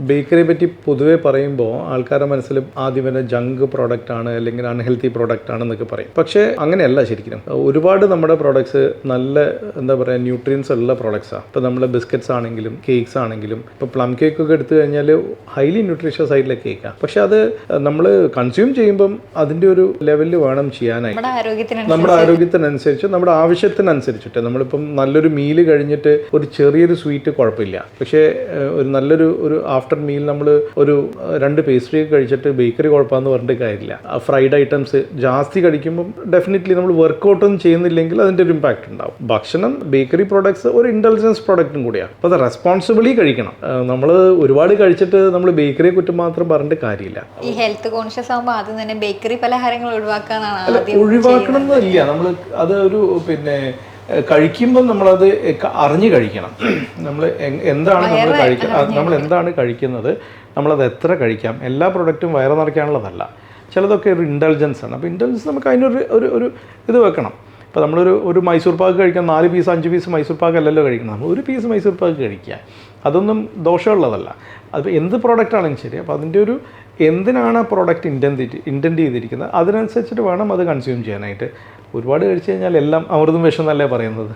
ബേക്കറിയെ പറ്റി പൊതുവെ പറയുമ്പോൾ ആൾക്കാരുടെ മനസ്സിൽ ആദ്യം തന്നെ ജങ്ക് പ്രോഡക്റ്റ് ആണ് അല്ലെങ്കിൽ അൺഹെൽത്തി പ്രോഡക്റ്റ് ആണെന്നൊക്കെ പറയും. പക്ഷേ അങ്ങനെയല്ല ശരിക്കും. ഒരുപാട് നമ്മുടെ പ്രോഡക്ട്സ് നല്ല എന്താ പറയുക ന്യൂട്രിയൻസ് ഉള്ള പ്രോഡക്ട്സാണ് ഇപ്പോൾ നമ്മുടെ ബിസ്ക്കറ്റ്സ് ആണെങ്കിലും കേക്ക്സ് ആണെങ്കിലും ഇപ്പോൾ പ്ലം കേക്ക് ഒക്കെ എടുത്തു കഴിഞ്ഞാൽ ഹൈലി ന്യൂട്രീഷ്യസ് ആയിട്ടുള്ള കേക്കാണ് പക്ഷേ അത് നമ്മൾ കൺസ്യൂം ചെയ്യുമ്പം അതിന്റെ ഒരു ലെവലിൽ വേണം ചെയ്യാനായി നമ്മുടെ ആരോഗ്യത്തിനനുസരിച്ച്. നമ്മുടെ ആവശ്യത്തിനനുസരിച്ചിട്ട്. നമ്മളിപ്പം നല്ലൊരു മീൽ കഴിഞ്ഞിട്ട് ഒരു ചെറിയൊരു സ്വീറ്റ് കുഴപ്പമില്ല. പക്ഷേ ഒരു നല്ലൊരു ഒരു ആഫ്റ്റർ മീൽ നമ്മൾ ഒരു രണ്ട് പേസ്ട്രി ഒക്കെ കഴിച്ചിട്ട് ബേക്കറി കുഴപ്പമെന്ന് പറഞ്ഞിട്ട് കാര്യമില്ല. ഫ്രൈഡ് ഐറ്റംസ് ജാസ്തി കഴിക്കുമ്പോൾ ഡെഫിനറ്റ്ലി നമ്മൾ വർക്കൗട്ട് ഒന്നും ചെയ്യുന്നില്ലെങ്കിൽ അതിന്റെ ഒരു ഇമ്പാക്റ്റ് ഉണ്ടാവും. ഭക്ഷണം ബേക്കറി പ്രോഡക്ട്സ് ഒരു ഇന്റലിജൻസ് പ്രോഡക്റ്റും കൂടിയാണ് അപ്പോൾ അത് റെസ്പോൺസിബിളി കഴിക്കണം. നമ്മൾ ഒരുപാട് കഴിച്ചിട്ട് നമ്മൾ ബേക്കറിയെ കുറ്റം മാത്രം പറഞ്ഞിട്ട് കാര്യമില്ല. ഈ ഹെൽത്ത് കോൺഷ്യസ് ആകുമ്പോൾ ആദ്യം തന്നെ ബേക്കറി പലഹാരങ്ങൾ ഒഴിവാക്കാനാണ് ഒഴിവാക്കണം എന്നില്ല നമ്മൾ അത് ഒരു പിന്നെ കഴിക്കുമ്പോൾ നമ്മളത് അറിഞ്ഞു കഴിക്കണം. നമ്മൾ എന്താണ് നമ്മൾ കഴിക്കുക നമ്മൾ എന്താണ് കഴിക്കുന്നത് നമ്മളത് എത്ര കഴിക്കാം എല്ലാ പ്രൊഡക്റ്റും വയറ് നിറയ്ക്കാനുള്ളതല്ല. ചിലതൊക്കെ ഒരു ഇന്റലിജൻസ് ആണ്. അപ്പോൾ ഇന്റലിജൻസ് നമുക്ക് അതിനൊരു ഒരു ഒരു ഇത് വെക്കണം. ഇപ്പോൾ നമ്മളൊരു ഒരു മൈസൂർ പാക്ക് കഴിക്കാൻ നാല് പീസ് അഞ്ച് പീസ് മൈസൂർ പാക്ക് അല്ലല്ലോ കഴിക്കണം നമ്മൾ ഒരു പീസ് മൈസൂർ പാക്ക് കഴിക്കുക. അതൊന്നും ദോഷമുള്ളതല്ല. അത് എന്ത് പ്രോഡക്റ്റ് ആണെങ്കിലും ശരി. അപ്പോൾ അതിന്റെ ഒരു എന്തിനാണ് ആ പ്രോഡക്റ്റ് ഇന്റന്റ് ഇന്റന്റ് ചെയ്തിരിക്കുന്നത്? അതിനനുസരിച്ചിട്ട് വേണം അത് കൺസ്യൂം ചെയ്യാനായിട്ട്. ഒരുപാട് കഴിച്ചു കഴിഞ്ഞാൽ എല്ലാം അമൃതും വിഷം എന്നല്ലേ പറയുന്നത്.